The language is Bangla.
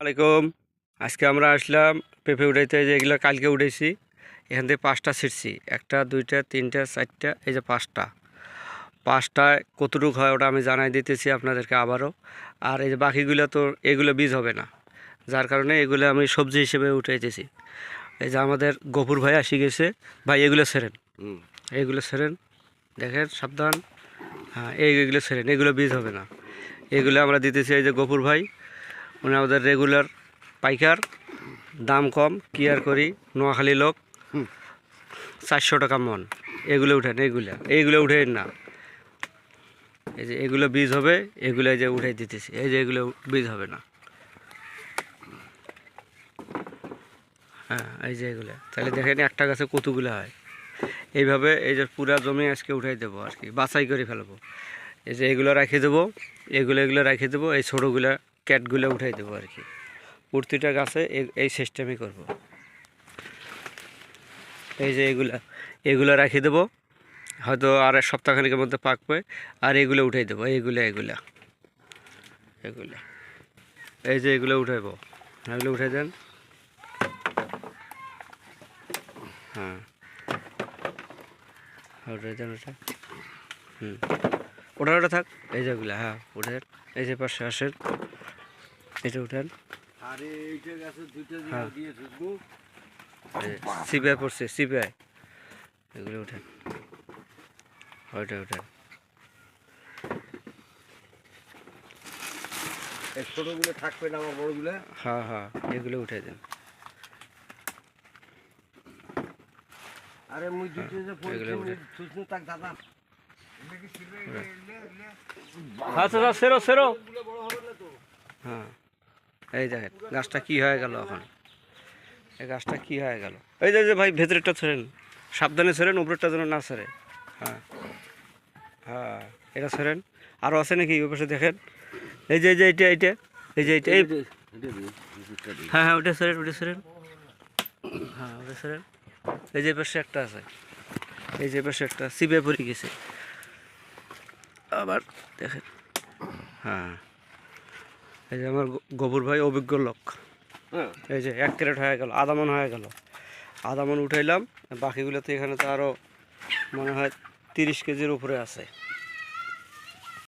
আলাইকুম। আজকে আমরা আসলাম পেঁপে উঠাইতে যে এগুলো কালকে উঠেছি এখান থেকে পাঁচটা ছিটছি একটা দুইটা তিনটা চারটা এই যে পাঁচটা। পাঁচটায় কতটুকু হয় ওটা আমি জানাই দিতেছি আপনাদেরকে আবারও। আর এই যে বাকিগুলো তো এগুলো বীজ হবে না। যার কারণে এগুলো আমি সবজি হিসেবে উঠাইতেছি। এই যে আমাদের গফুর ভাই আসি গেছে। ভাই এগুলো সেরেন এইগুলো সেরেন দেখেন সাবধান। হ্যাঁ এই এগুলো সেরেন এগুলো বীজ হবে না। এগুলো আমরা দিতেছি এই যে গফুর ভাই। উনি আমাদের রেগুলার পাইকার দাম কম কি আর করি নোয়াখালী লোক চারশো টাকা মন। এগুলো উঠেন এইগুলো এইগুলো উঠেন না। এই যে এগুলো বীজ হবে এগুলো এই যে উঠাই দিতেছি। এই যে এগুলো বীজ হবে না। হ্যাঁ এই যে এগুলো। তাহলে দেখেন একটা গাছে কতগুলো হয়। এইভাবে এই যে পুরা জমি আজকে উঠাই দেবো আর কি। বাছাই করে ফেলব। এই যে এগুলো রেখে দেবো এগুলো এগুলো রেখে দেবো এই ছোটোগুলো ক্যাটগুলো উঠাই দেবো আর কি। প্রতিটা গাছে এই সিস্টেমই করব। এই যে এগুলা, এগুলো রেখে দেবো। হয়তো আর এক সপ্তাহখানিকের মধ্যে পাকবে, আর এগুলো উঠাই দেবো এইগুলো এগুলা। এগুলা। এই যে এগুলো উঠাইবো। এগুলো উঠাই দেন। হ্যাঁ। উঠাই দেন ওটা। হুম। ওটা ওটা থাক। এই যেগুলো হ্যাঁ উঠেন এই যে পাশে আসেন। এটা উঠেন। আরে এইটা গাছে হ্যাঁ। দিয়ে সিবিআই পড়ছে সিবিআই। এগুলো উঠেন। ওইটা উঠেন। ছোটগুলো থাকবে না আমার বড়গুলো? হ্যাঁ হ্যাঁ এগুলো উঠে দেন। আরে মুই দুইটা যে এগুলো উঠে। সুস্নু তাক দাদা। আচ্ছা আচ্ছা সেরো সেরো। হ্যাঁ। এই দেখেন গাছটা কি হয়ে গেল এখন? এই গাছটা কি হয়ে গেল? এই যে ভাই ভেতরেরটা ছেড়েন। সাবধানে ছেড়েন উপরেরটা যেন না ছেড়ে। হ্যাঁ। হ্যাঁ এটা ছেড়েন। আরও আছে নাকি ওই পাশে দেখেন? এই যে এই যে এইটা এইটা এই যে এইটা এই হ্যাঁ হ্যাঁ ওটা সেরেন ওটা সেরেন হ্যাঁ ওটা সেরেন এই যে পাশে একটা আছে। এই যে পাশে একটা সিবে পড়ে গেছে। আবার দেখেন। হ্যাঁ। এই যে আমার গোবর ভাই অভিজ্ঞ লোক। হ্যাঁ। এই যে এক ক্যারেট হয়ে গেল আধা মন হয়ে গেল। আধা মন উঠাইলাম বাকিগুলো তো এখানে তো আরও মনে হয় তিরিশ কেজির উপরে আছে।